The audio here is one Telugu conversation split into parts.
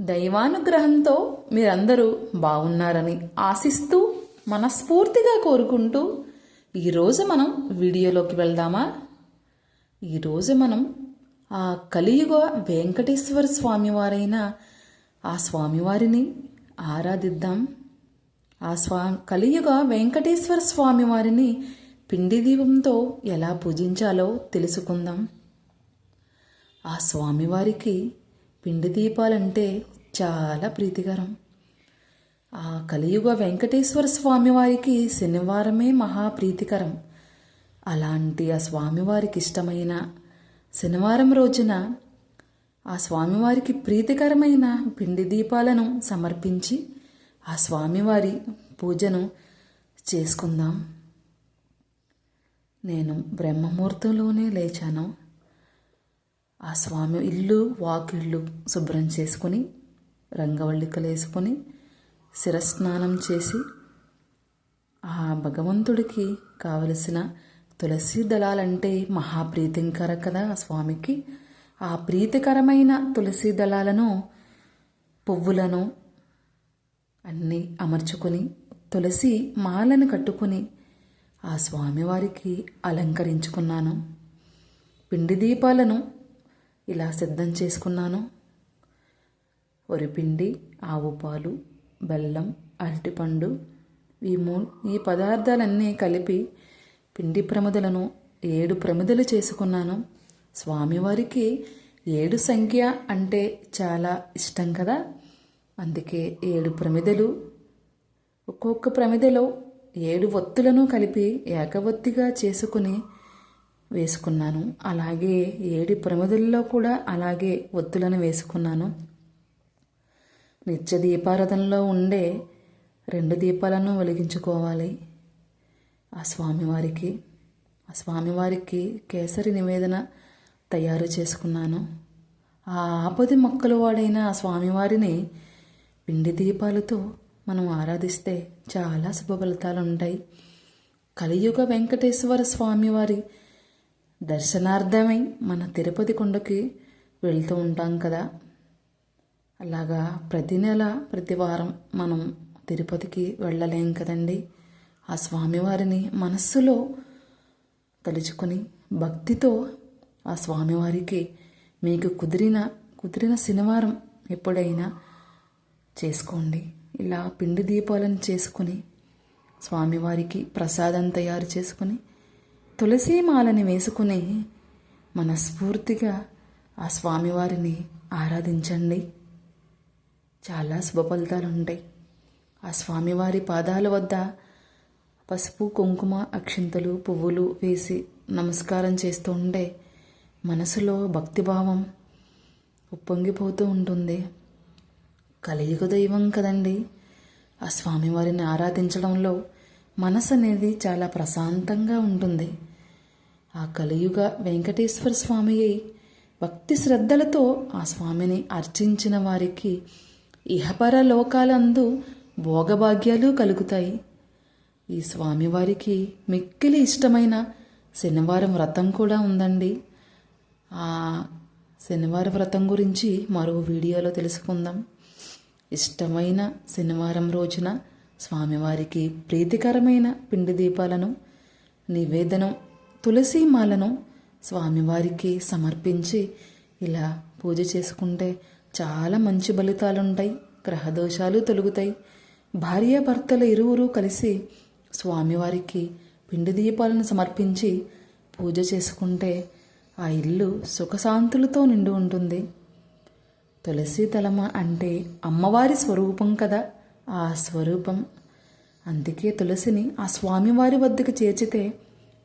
దైవానుగ్రహంతో మీరందరూ బాగున్నారని ఆశిస్తూ మనస్ఫూర్తిగా కోరుకుంటూ ఈరోజు మనం వీడియోలోకి వెళ్దామా? ఈరోజు మనం ఆ కలియుగ వెంకటేశ్వర స్వామివారైన ఆ స్వామివారిని ఆరాధిద్దాం. ఆ స్వా కలియుగ వెంకటేశ్వర స్వామివారిని పిండి దీపంతో ఎలా పూజించాలో తెలుసుకుందాం. ఆ స్వామివారికి పిండి దీపాలంటే చాలా ప్రీతికరం. ఆ కలియుగ వెంకటేశ్వర స్వామివారికి శనివారమే మహా ప్రీతికరం. అలాంటి ఆ స్వామివారికి ఇష్టమైన శనివారం రోజున ఆ స్వామివారికి ప్రీతికరమైన పిండి దీపాలను సమర్పించి ఆ స్వామివారి పూజను చేసుకుందాం. నేను బ్రహ్మముహూర్తంలోనే లేచాను. ఆ స్వామి ఇల్లు వాకిళ్ళు శుభ్రం చేసుకుని రంగవల్లికలు వేసుకొని శిరస్నానం చేసి ఆ భగవంతుడికి కావలసిన తులసి దళాలంటే మహాప్రీతికర కదా ఆ స్వామికి. ఆ ప్రీతికరమైన తులసి దళాలను పువ్వులను అన్నీ అమర్చుకొని తులసి మాలను కట్టుకుని ఆ స్వామివారికి అలంకరించుకున్నాను. పిండి దీపాలను ఇలా సిద్ధం చేసుకున్నాను. వరిపిండి ఆవు పాలు బెల్లం అరటిపండు ఈ మూ ఈ పదార్థాలన్నీ కలిపి పిండి ప్రమిదలను ఏడు ప్రమిదలు చేసుకున్నాను. స్వామివారికి ఏడు సంఖ్య అంటే చాలా ఇష్టం కదా. అందుకే ఏడు ప్రమిదలు. ఒక్కొక్క ప్రమిదలో ఏడు ఒత్తులను కలిపి ఏకవత్తిగా చేసుకుని వేసుకున్నాను. అలాగే ఏడి ప్రమిదల్లో కూడా అలాగే ఒత్తులను వేసుకున్నాను. నిత్య దీపారాధనలో ఉండే రెండు దీపాలను వెలిగించుకోవాలి. ఆ స్వామివారికి ఆ స్వామివారికి కేసరి నివేదన తయారు చేసుకున్నాను. ఆ ఆపది మొక్కలు వాడైన ఆ స్వామివారిని పిండి దీపాలతో మనం ఆరాధిస్తే చాలా శుభ ఫలితాలు ఉంటాయి కలియుగ వెంకటేశ్వర స్వామివారి దర్శనార్థమై మన తిరుపతి కొండకి వెళ్తూ ఉంటాం కదా. అలాగా ప్రతి నెల ప్రతి వారం మనం తిరుపతికి వెళ్ళలేం కదండి. ఆ స్వామివారిని మనస్సులో తలుచుకొని భక్తితో ఆ స్వామివారికి మీకు కుదిరిన కుదిరిన శనివారం ఎప్పుడైనా చేసుకోండి. ఇలా పిండి దీపాలను చేసుకుని స్వామివారికి ప్రసాదం తయారు చేసుకుని తులసి మాలని వేసుకుని మనస్ఫూర్తిగా ఆ స్వామివారిని ఆరాధించండి. చాలా శుభ ఫలితాలు ఉంటాయి ఆ స్వామివారి పాదాల వద్ద పసుపు కుంకుమ అక్షింతలు పువ్వులు వేసి నమస్కారం చేస్తూ ఉంటే మనసులో భక్తిభావం ఉప్పొంగిపోతూ ఉంటుంది. కలియుగ దైవం కదండి. ఆ స్వామివారిని ఆరాధించడంలో మనసు అనేది చాలా ప్రశాంతంగా ఉంటుంది. ఆ కలియుగ వెంకటేశ్వర స్వామి భక్తి శ్రద్ధలతో ఆ స్వామిని అర్చించిన వారికి ఇహపర లోకాలందు భోగభాగ్యాలు కలుగుతాయి. ఈ స్వామివారికి మిక్కిలి ఇష్టమైన శనివారం వ్రతం కూడా ఉందండి. ఆ శనివారం వ్రతం గురించి మరో వీడియోలో తెలుసుకుందాం. ఇష్టమైన శనివారం రోజున స్వామివారికి ప్రీతికరమైన పిండి దీపాలను నివేదనం తులసి మాలను స్వామివారికి సమర్పించి ఇలా పూజ చేసుకుంటే చాలా మంచి ఫలితాలుంటాయి గ్రహదోషాలు తొలుగుతాయి. భార్యాభర్తల ఇరువురు కలిసి స్వామివారికి పిండి దీపాలను సమర్పించి పూజ చేసుకుంటే ఆ ఇల్లు సుఖశాంతులతో నిండి ఉంటుంది. తులసి తలమ అంటే అమ్మవారి స్వరూపం కదా ఆ స్వరూపం. అందుకే తులసిని ఆ స్వామివారి వద్దకు చేర్చితే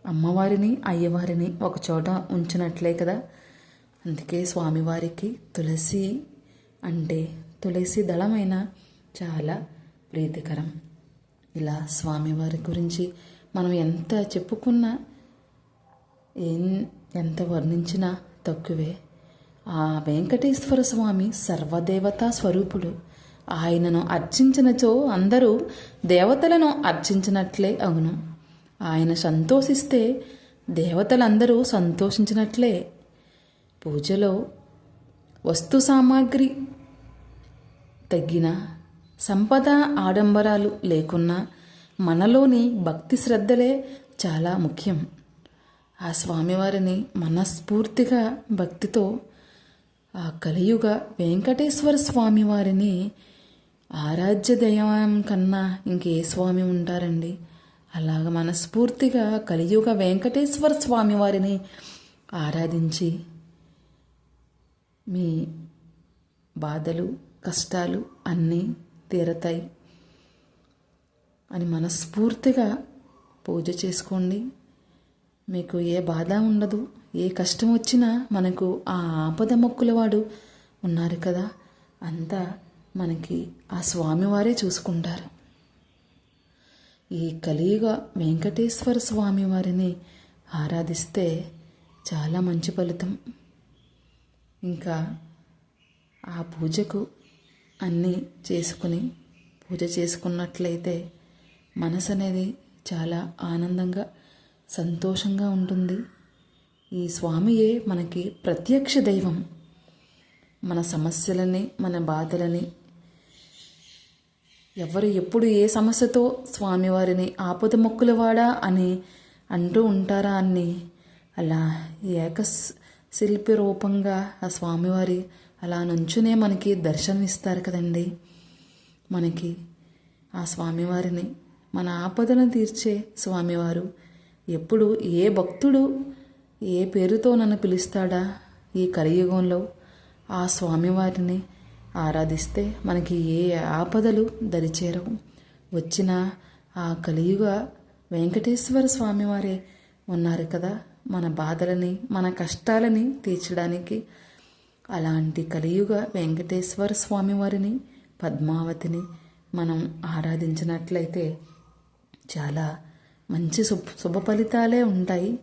అమ్మవారిని అయ్యవారిని ఒకచోట ఉంచినట్లే కదా? అందుకే స్వామివారికి తులసి అంటే తులసి దళమైన చాలా ప్రీతికరం. ఇలా స్వామివారి గురించి మనం ఎంత చెప్పుకున్నా ఏం ఎంత వర్ణించినా తక్కువే. ఆ వెంకటేశ్వర స్వామి సర్వదేవతా స్వరూపుడు ఆయనను అర్చించినచో అందరూ దేవతలను అర్చించినట్లే అవును. ఆయన సంతోషిస్తే దేవతలందరూ సంతోషించినట్లే. పూజలో వస్తు సామాగ్రి తగ్గిన సంపద ఆడంబరాలు లేకున్నా మనలోని భక్తి శ్రద్ధలే చాలా ముఖ్యం. ఆ స్వామివారిని మనస్ఫూర్తిగా భక్తితో ఆ కలియుగ వెంకటేశ్వర స్వామివారిని ఆరాధ్య దైవం కన్నా ఇంకే స్వామి ఉంటారండి. అలాగ మనస్ఫూర్తిగా కలియుగ వెంకటేశ్వర స్వామి వారిని ఆరాధించి మీ బాధలు కష్టాలు అన్నీ తీరతాయి అని మనస్ఫూర్తిగా పూజ చేసుకోండి. మీకు ఏ బాధ ఉండదు ఏ కష్టం వచ్చినా మనకు ఆ ఆపద మొక్కులవాడు ఉన్నారు కదా అంతా మనకి ఆ స్వామివారే చూసుకుంటారు. ఈ కలియుగ వెంకటేశ్వర స్వామి వారిని ఆరాధిస్తే చాలా మంచి ఫలితం. ఇంకా ఆ పూజకు అన్నీ చేసుకుని పూజ చేసుకున్నట్లయితే మనసు అనేది చాలా ఆనందంగా సంతోషంగా ఉంటుంది. ఈ స్వామియే మనకి ప్రత్యక్ష దైవం. మన సమస్యలని మన బాధలని ఎవరు ఎప్పుడు ఏ సమస్యతో స్వామివారిని ఆపద మొక్కులవాడా అని అంటూ ఉంటారా అని అలా ఏక శిల్పి రూపంగా ఆ స్వామివారి అలా నుంచునే మనకి దర్శనమిస్తారు కదండి. మనకి ఆ స్వామివారిని మన ఆపదను తీర్చే స్వామివారు ఎప్పుడు ఏ భక్తుడు ఏ పేరుతో నన్ను పిలుస్తాడా ఈ కలియుగంలో? ఆ స్వామివారిని ఆరాధిస్తే మనకి ఏ ఆపదలు దరిచేరవు. వచ్చిన ఆ కలియుగ వెంకటేశ్వర స్వామివారే ఉన్నారు కదా. మన బాధలని మన కష్టాలని తీర్చడానికి అలాంటి కలియుగ వెంకటేశ్వర స్వామివారిని పద్మావతిని మనం ఆరాధించినట్లయితే చాలా మంచి శుభ శుభ ఫలితాలే ఉంటాయి.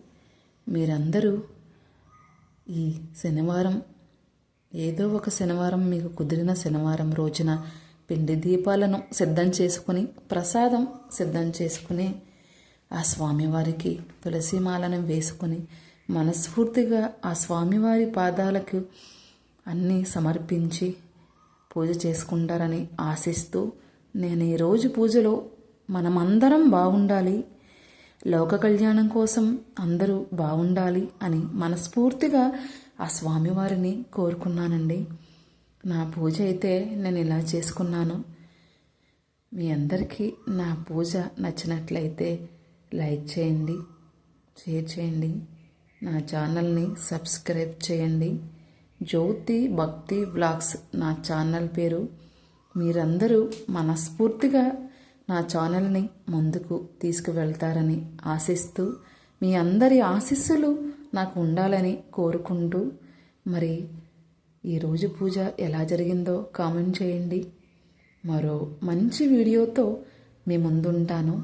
మీరందరూ ఈ శనివారం ఏదో ఒక శనివారం మీకు కుదిరిన శనివారం రోజున పిండి దీపాలను సిద్ధం చేసుకుని ప్రసాదం సిద్ధం చేసుకుని ఆ స్వామివారికి తులసిమాలను వేసుకుని మనస్ఫూర్తిగా ఆ స్వామివారి పాదాలకు అన్నీ సమర్పించి పూజ చేసుకుంటారని ఆశిస్తూ నేను ఈరోజు పూజలో మనమందరం బాగుండాలి లోక కళ్యాణం కోసం అందరూ బాగుండాలి అని మనస్ఫూర్తిగా ఆ స్వామివారిని కోరుకున్నానండి. నా పూజ అయితే నేను ఇలా చేసుకున్నాను. మీ అందరికీ నా పూజ నచ్చినట్లయితే లైక్ చేయండి షేర్ చేయండి నా ఛానల్ని సబ్స్క్రైబ్ చేయండి. జ్యోతి భక్తి బ్లాగ్స్ నా ఛానల్ పేరు. మీరందరూ మనస్ఫూర్తిగా నా ఛానల్ని ముందుకు తీసుకువెళ్తారని ఆశిస్తూ మీ అందరి ఆశీస్సులు నాకు ఉండాలని కోరుకుంటూ మరి ఈరోజు పూజ ఎలా జరిగిందో కామెంట్ చేయండి. మరో మంచి వీడియోతో మీ ముందుంటాను.